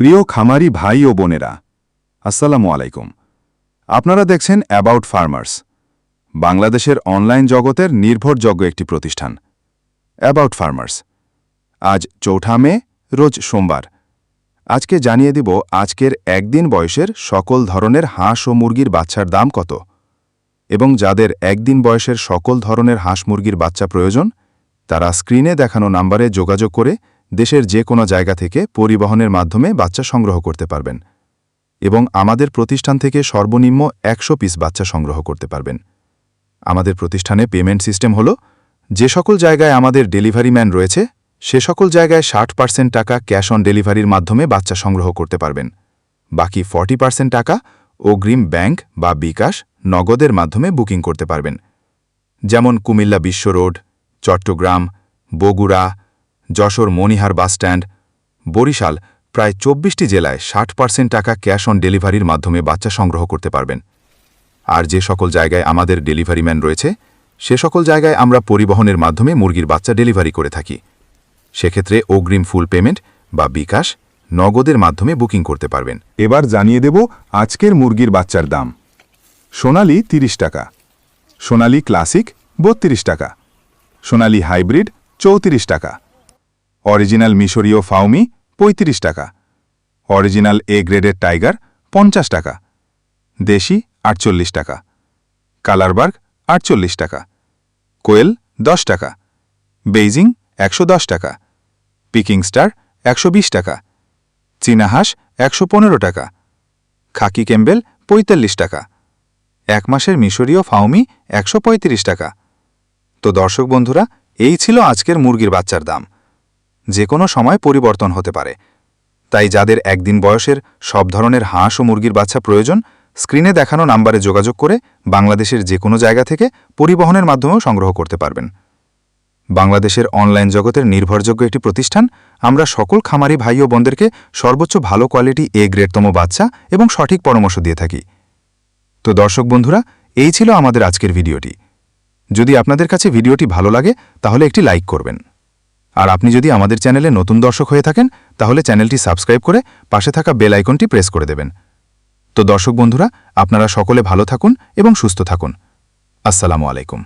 প্রিয় খামারি ভাই ও বোনেরা, আসসালামু আলাইকুম। আপনারা দেখছেন অ্যাবাউট ফার্মার্স বাংলাদেশের অনলাইন জগতের নির্ভরযোগ্য একটি প্রতিষ্ঠান। অ্যাবাউট ফার্মার্স আজ চৌঠা মে, রোজ সোমবার। আজকে জানিয়ে দিব আজকের একদিন বয়সের সকল ধরনের হাঁস ও মুরগির বাচ্চার দাম কত, এবং যাদের একদিন বয়সের সকল ধরনের হাঁস মুরগির বাচ্চা প্রয়োজন, তারা স্ক্রিনে দেখানো নাম্বারে যোগাযোগ করে দেশের যে কোনো জায়গা থেকে পরিবহনের মাধ্যমে বাচ্চা সংগ্রহ করতে পারবেন এবং আমাদের প্রতিষ্ঠান থেকে সর্বনিম্ন একশো পিস বাচ্চা সংগ্রহ করতে পারবেন। আমাদের প্রতিষ্ঠানে পেমেন্ট সিস্টেম হল, যে সকল জায়গায় আমাদের ডেলিভারি ম্যান রয়েছে, সে সকল জায়গায় ষাট পার্সেন্ট টাকা ক্যাশ অন ডেলিভারির মাধ্যমে বাচ্চা সংগ্রহ করতে পারবেন। বাকি ফর্টি পার্সেন্ট টাকা অগ্রিম ব্যাংক বা বিকাশ নগদের মাধ্যমে বুকিং করতে পারবেন। যেমন Comilla Biswa road, Chattogram, Bogura Jessore Monihar bus stand Barishal প্রায় চব্বিশটি জেলায় ষাট পার্সেন্ট টাকা ক্যাশ অন ডেলিভারির মাধ্যমে বাচ্চা সংগ্রহ করতে পারবেন। আর যে সকল জায়গায় আমাদের ডেলিভারি ম্যান রয়েছে, সে সকল জায়গায় আমরা পরিবহনের মাধ্যমে মুরগির বাচ্চা ডেলিভারি করে থাকি। সেক্ষেত্রে অগ্রিম ফুল পেমেন্ট বা বিকাশ নগদের মাধ্যমে বুকিং করতে পারবেন। এবার জানিয়ে দেব আজকের মুরগির বাচ্চার দাম। সোনালি ৩০ টাকা, সোনালি ক্লাসিক বত্রিশ টাকা, সোনালি হাইব্রিড চৌত্রিশ টাকা অরিজিনাল মিশরীয় ফাউমি ৩৫ টাকা। অরিজিনাল এ গ্রেডের টাইগার পঞ্চাশ টাকা। দেশি আটচল্লিশ টাকা। কালারবার্গ আটচল্লিশ টাকা। কোয়েল দশ টাকা। বেইজিং একশো দশ টাকা। পিকিং স্টার একশো বিশ টাকা। চীনাহাঁস একশো পনেরো টাকা। খাকি ক্যাম্বেল পঁয়তাল্লিশ টাকা। এক মাসের মিশরীয় ফাউমি একশো পঁয়ত্রিশ টাকা। তো দর্শক বন্ধুরা, এই ছিল আজকের মুরগির বাচ্চার দাম। যে কোনো সময় পরিবর্তন হতে পারে। তাই যাদের একদিন বয়সের সব ধরনের হাঁস ও মুরগির বাচ্চা প্রয়োজন, স্ক্রিনে দেখানো নাম্বারে যোগাযোগ করে বাংলাদেশের যে কোনো জায়গা থেকে পরিবহনের মাধ্যমেও সংগ্রহ করতে পারবেন। বাংলাদেশের অনলাইন জগতের নির্ভরযোগ্য একটি প্রতিষ্ঠান, আমরা সকল খামারি ভাই ও বোনদেরকে সর্বোচ্চ ভালো কোয়ালিটি এ গ্রেডতম বাচ্চা এবং সঠিক পরামর্শ দিয়ে থাকি। তো দর্শক বন্ধুরা, এই ছিল আমাদের আজকের ভিডিওটি। যদি আপনাদের কাছে ভিডিওটি ভালো লাগে, তাহলে একটি লাইক করবেন। আর আপনি যদি আমাদের চ্যানেলে নতুন দর্শক হয়ে থাকেন, তাহলে চ্যানেলটি সাবস্ক্রাইব করে পাশে থাকা বেল আইকনটি প্রেস করে দেবেন। তো দর্শক বন্ধুরা, আপনারা সকলে ভালো থাকুন এবং সুস্থ থাকুন। আসসালামু আলাইকুম।